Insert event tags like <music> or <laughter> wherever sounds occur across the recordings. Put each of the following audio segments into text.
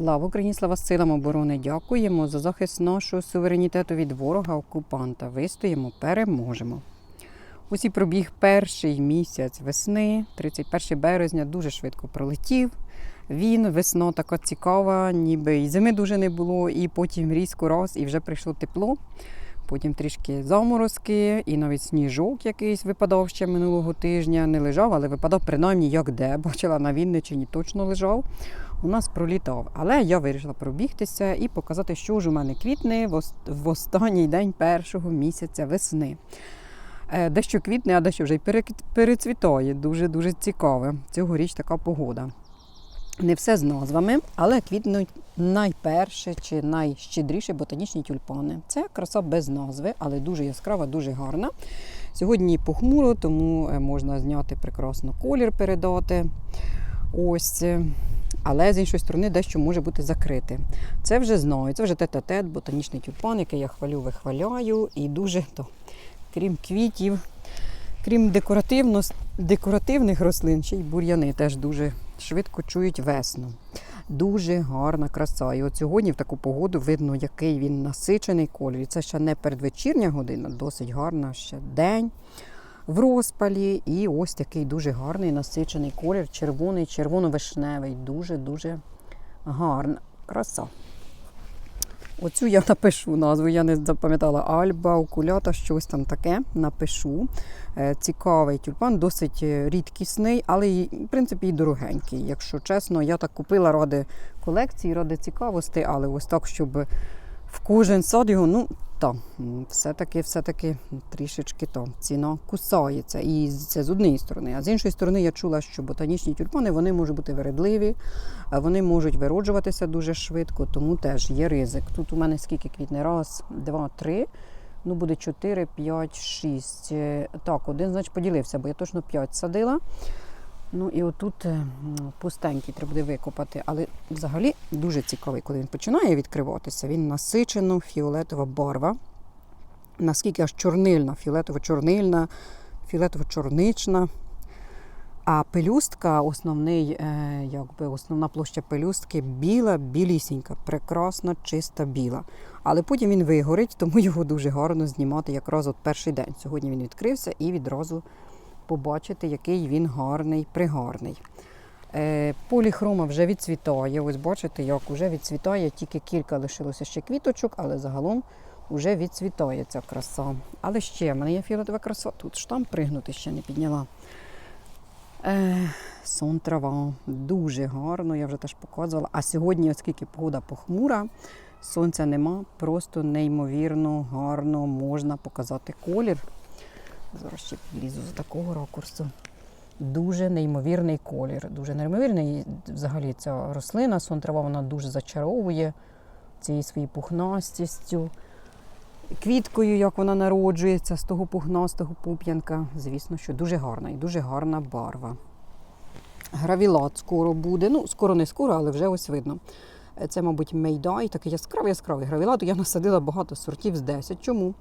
Слава Україні, слава силам оборони! Дякуємо за захист нашого суверенітету від ворога окупанта. Вистоїмо, переможемо. Усі пробіг перший місяць весни, 31 березня, дуже швидко пролетів. Він весна така цікава, ніби і зими дуже не було, і потім різко раз, і вже прийшло тепло. Потім трішки заморозки, і навіть сніжок якийсь випадав ще минулого тижня. Не лежав, але випадав принаймні як де. <laughs> Бачила на Вінниччині точно лежав. У нас пролітав. Але я вирішила пробігтися і показати, що ж у мене квітне в останній день першого місяця весни. Е, Дещо квітне, а дещо вже й перецвітає. Дуже дуже цікаве. Цьогоріч така погода. Не все з назвами, але квітнуть найперше чи найщедріше ботанічні тюльпани. Це краса без назви, але дуже яскрава, дуже гарна. Сьогодні похмуро, тому е, можна зняти прекрасно колір, передати. Ось. е, Але з іншої сторони дещо може бути закрите. Це вже знаю, це вже тет-а-тет, ботанічний тюльпан, який я хвалю, вихваляю. І дуже, то, крім квітів, крім декоративно, декоративних рослин, ще й бур'яни теж дуже швидко чують весну. Дуже гарна краса. І от сьогодні в таку погоду видно, який він насичений колір. І Це ще не передвечірня година, досить гарна ще день в розпалі. І ось такий дуже гарний насичений колір, червоний, червоно-вишневий. Дуже-дуже гарна краса. Оцю я напишу назву, я не запам'ятала Альба, окулята, щось там таке. Напишу. Е, Цікавий тюльпан, досить е, рідкісний, але в принципі і дорогенький. Якщо чесно, я так купила ради колекції, ради цікавості, але ось так, щоб в кожен сад його, ну м, все-таки, все-таки трішечки то ціна кусається. І це з однієї сторони. А з іншої сторони, я чула, що ботанічні тюльпани вони можуть бути вередливі, вони можуть вироджуватися дуже швидко, тому теж є ризик. Тут у мене скільки квітне? Раз, два, три. Ну, буде 4, 5, 6. Е, Так, один, значить, поділився, бо я точно 5 садила. Ну і отут е, пустенький треба буде викопати. Але взагалі дуже цікавий, коли він починає відкриватися. Він насичено фіолетова барва. Наскільки аж чорнильна, фіолетово-чорнильна, фіолетово-чорнична. А пелюстка, основний, е, якби основна площа пелюстки біла, білісінька, прекрасна, чиста біла. Але потім він вигорить, <laughs> тому його дуже гарно знімати якраз от перший день. Сьогодні він відкрився і відразу побачити, який він гарний, пригарний. Е, поліхрома вже відцвітає. Ось бачите, як вже відцвітає, тільки кілька лишилося ще квіточок, але загалом вже відцвітає ця краса. Але ще в мене є фіолетова краса. Тут штамп пригнути ще не підняла. Е, сон трава. Дуже гарно, я вже теж показувала. А сьогодні, оскільки погода похмура, сонця нема, просто неймовірно гарно можна показати колір. Зараз ще підлізу з такого ракурсу. Дуже неймовірний колір. Дуже неймовірний. Взагалі ця рослина, сон трава, вона дуже зачаровує цією своєю пухнастістю. Квіткою, як вона народжується з того пухнастого пуп'янка. Звісно, що дуже гарна і дуже гарна барва. Гравілат скоро буде. Ну, скоро не скоро, але вже ось видно. Це, мабуть, мейдай, такий яскравий яскравий гравілат. Я насадила багато сортів з 10. Чому?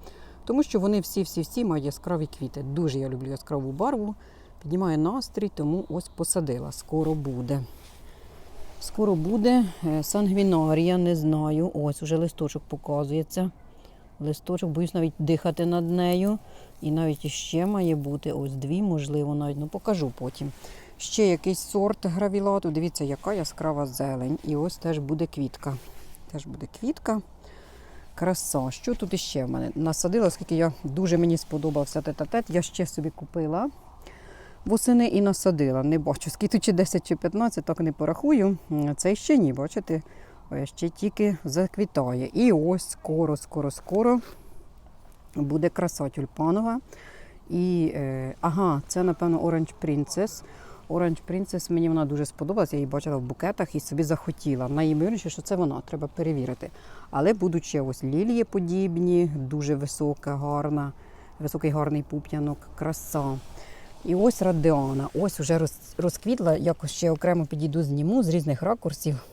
Тому що вони всі-всі-всі мають яскраві квіти. Дуже я люблю яскраву барву. Піднімає настрій, тому ось посадила. Скоро буде. Скоро буде Е, сангвінарія, не знаю. Ось уже листочок показується. Листочок, боюсь навіть дихати над нею. І навіть іще має бути ось дві, можливо, навіть ну покажу потім. Ще якийсь сорт гравілату. Дивіться, яка яскрава зелень. І ось теж буде квітка. Теж буде квітка. Краса. Що тут іще в мене? Насадила, оскільки я дуже мені сподобався тет-а-тет. Я ще собі купила восени і насадила. Не бачу, скільки чи 10 чи 15, так не порахую. Це ще ні, бачите, ще тільки заквітає. І ось скоро, скоро, скоро буде краса тюльпанова. І, е, ага, це, напевно, Orange Princess. Orange Princess, мені вона дуже сподобалася, я її бачила в букетах і собі захотіла. Найімовірніше, що це вона, треба перевірити. Але будуть ще ось лілії подібні, дуже висока, гарна, високий гарний пуп'янок, краса. І ось радіана. Ось вже розквітла, якось ще окремо підійду зніму з різних ракурсів.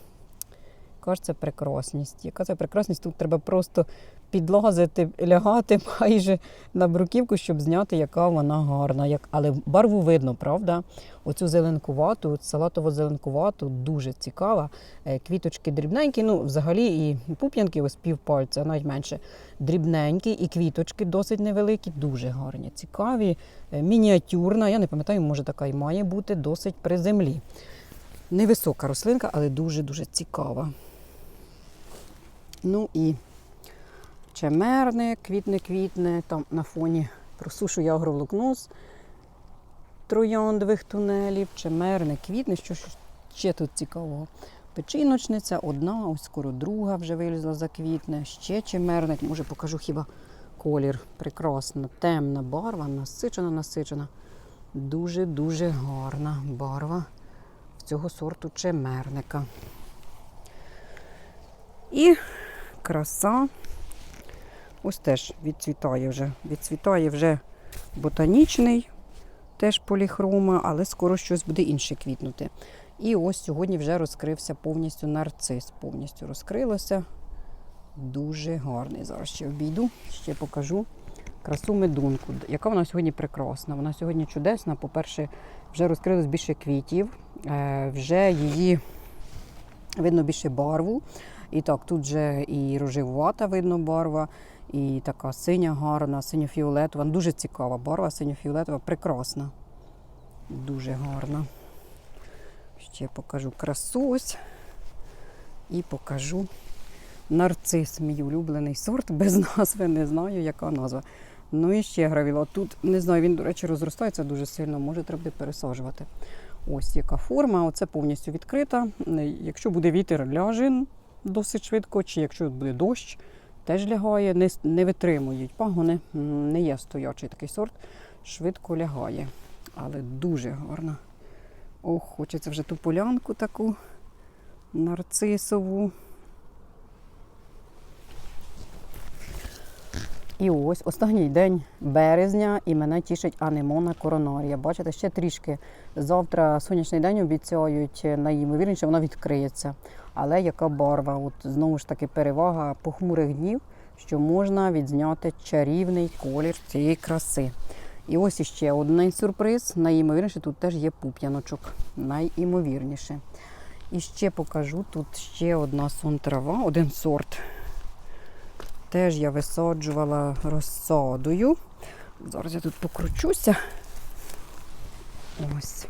Яка це прекрасність. Яка це прекрасність? Тут треба просто підлазити, лягати <laughs> майже на бруківку, щоб зняти, яка вона гарна. Як... Але барву видно, правда? Оцю зеленкувату, салатово-зеленкувату, дуже цікава. Е, Квіточки дрібненькі, ну, взагалі, і пуп'янки ось півпальця, навіть менше. Дрібненькі, і квіточки досить невеликі, дуже гарні, цікаві, Е, мініатюрна. Я не пам'ятаю, може така і має бути досить при землі. Невисока рослинка, але дуже-дуже цікава. Ну і чемерне, квітне-квітне, там на фоні просушую агроволокнос трояндових тунелів, чемерне, квітне, що ще тут цікавого. Печіночниця одна, ось скоро друга вже вилізла за квітне, ще чемерник, може покажу хіба колір. Прекрасна, темна барва, насичена, насичена. Дуже-дуже гарна барва в цього сорту чемерника. І краса. Ось теж відцвітає вже. Відцвітає вже ботанічний, теж поліхрома, але скоро щось буде інше квітнути. І ось сьогодні вже розкрився повністю нарцис. Повністю розкрилося. Дуже гарний. Зараз ще обійду, ще покажу красу медунку. Яка вона сьогодні прекрасна. Вона сьогодні чудесна. По-перше, вже розкрилось більше квітів, е, вже її видно більше барву. І так, тут вже і рожевувата видно барва, і така синя гарна, синьо-фіолетова. Дуже цікава барва, синьо-фіолетова, прекрасна. Дуже гарна. Ще покажу красу ось. І покажу нарцис, мій улюблений сорт, без назви, не знаю, яка назва. Ну і ще гравіла. Тут, не знаю, він, до речі, розростається дуже сильно, може треба буде пересаджувати. Ось яка форма, оце повністю відкрита. Якщо буде вітер, ляже досить швидко, чи якщо буде дощ, теж лягає, не, не витримують пагони, не є стоячий такий сорт, швидко лягає. Але дуже гарна. Ох, хочеться вже ту полянку таку нарцисову. І ось останній день березня і мене тішить анемона коронарія. Бачите, ще трішки. Завтра сонячний день обіцяють, найімовірніше вона відкриється. Але яка барва? От знову ж таки перевага похмурих днів, що можна відзняти чарівний колір цієї краси. І ось іще один сюрприз. Найімовірніше тут теж є пуп'яночок. Найімовірніше. І ще покажу тут ще одна сон-трава, один сорт. Теж я висаджувала розсадою. Зараз я тут покручуся. Ось.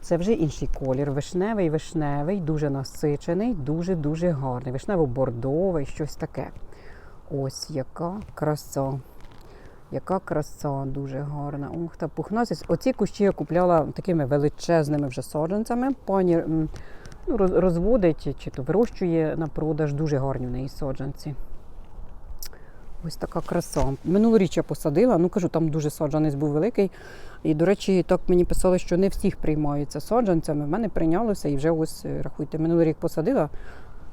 Це вже інший колір. Вишневий, вишневий, дуже насичений, дуже-дуже гарний. Вишнево-бордовий, щось таке. Ось яка краса. Яка краса, дуже гарна. Ух, та пухнастість. Оці кущі я купляла такими величезними вже саджанцями. Пані ну, розводить чи то вирощує на продаж. Дуже гарні в неї саджанці. Ось така краса. Минулоріч я посадила, ну кажу, там дуже саджанець був великий. І, до речі, так мені писали, що не всіх приймаються саджанцями. В мене прийнялося і вже ось, е, рахуйте, минулий рік посадила,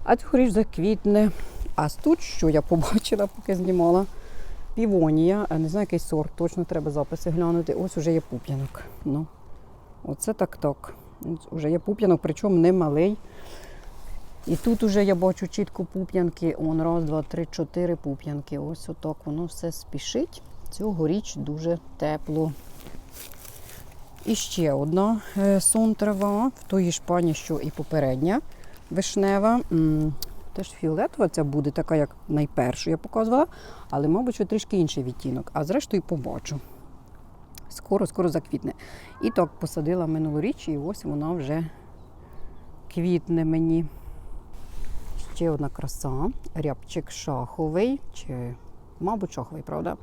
а цьогоріч заквітне. А тут, що я побачила, поки знімала, півонія, не знаю, який сорт, точно треба записи глянути. Ось уже є пуп'янок. Ну, оце так-так. Уже є пуп'янок, причому не малий. І тут уже я бачу чітко пуп'янки. Он раз, два, три, чотири пуп'янки. Ось отак воно все спішить. Цьогоріч дуже тепло. І ще одна е, сон трава в тої ж пані, що і попередня вишнева. Теж фіолетова ця буде, така, як найпершу я показувала, але, мабуть, що трішки інший відтінок. А зрештою побачу. Скоро, скоро заквітне. І так посадила минулоріч, і ось вона вже квітне мені. Ще одна краса. Рябчик шаховий, чи, мабуть, шаховий, правда?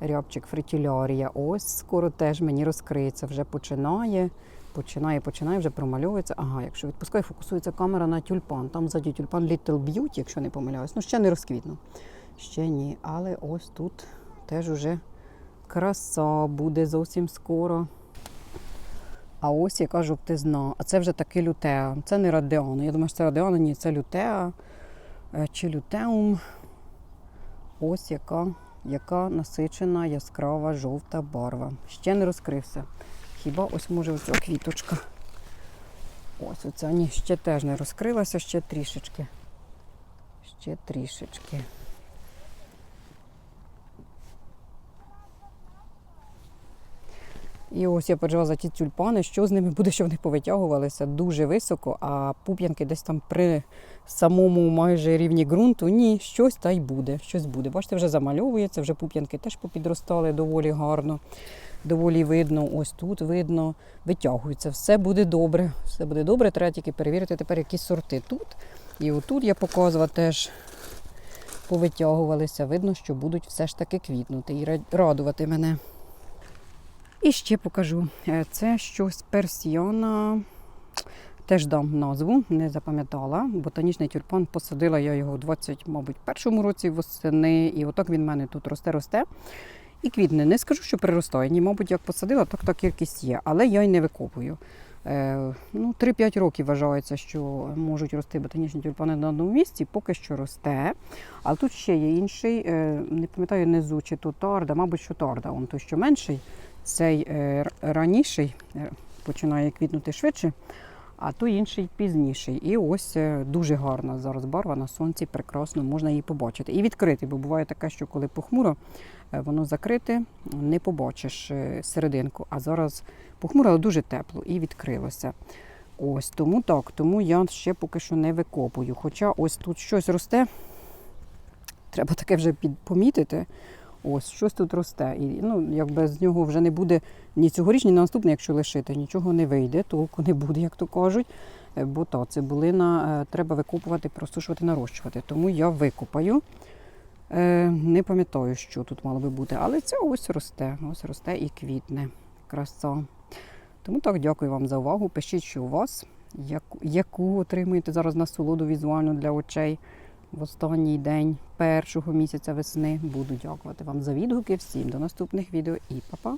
Рябчик фритілярія. Ось скоро теж мені розкриється, вже починає. Починає, починає, вже промальовується. Ага, якщо відпускаю, фокусується камера на тюльпан. Там ззаді тюльпан Little Beauty, якщо не помиляюсь. Ну, ще не розквітнув. Ще ні. Але ось тут теж уже краса буде зовсім скоро. А ось яка жовтизна. А це вже таки лютеа. Це не радіана. Я думаю, що це радіана, ні, це лютеа е, чи лютеум. Ось яка, яка насичена, яскрава, жовта барва. Ще не розкрився. Хіба ось може оця квіточка. Ось оця ні, ще теж не розкрилася, ще трішечки. Ще трішечки. І ось я переживала за ті тюльпани, що з ними буде, що вони повитягувалися дуже високо, а пуп'янки десь там при самому майже рівні ґрунту. Ні, щось та й буде. Щось буде. Бачите, вже замальовується, вже пуп'янки теж попідростали доволі гарно. Доволі видно, ось тут видно, витягується. Все буде добре. Все буде добре. Треба тільки перевірити тепер, які сорти тут. І отут я показувала теж повитягувалися. Видно, що будуть все ж таки квітнути і радувати мене. І ще покажу. Е, Це щось персіона. Теж дам назву, не запам'ятала. Ботанічний тюльпан посадила я його у 20, мабуть, першому році восени. І отак він в мене тут росте-росте. І квітне. Не скажу, що приростає. Ні, мабуть, як посадила, так та кількість є. Але я й не викопую. Е, ну, 3-5 років вважається, що можуть рости ботанічні тюльпани на одному місці, поки що росте. Але тут ще є інший, е, не пам'ятаю низу, чи то тарда, мабуть, що тарда. Он той, що менший, цей е, раніший е, починає квітнути швидше, а той інший пізніший. І ось е, дуже гарна зараз барва на сонці, прекрасно можна її побачити. І відкрити, бо буває таке, що коли похмуро, воно закрите, не побачиш серединку. А зараз похмуро, але дуже тепло і відкрилося. Ось тому так, тому я ще поки що не викопую. Хоча ось тут щось росте, треба таке вже помітити. Ось щось тут росте. І ну, якби з нього вже не буде ні цьогоріч, ні на наступне, якщо лишити, нічого не вийде, толку не буде, як то кажуть. Е, Бо та цибулина е, треба викопувати, просушувати, нарощувати. Тому я викопаю. Е, Не пам'ятаю, що тут мало би бути, але це ось росте. Ось росте і квітне. Краса. Тому так, дякую вам за увагу. Пишіть, що у вас, яку, яку отримуєте зараз насолоду візуально для очей в останній день першого місяця весни. Буду дякувати вам за відгуки. Всім до наступних відео і па-па!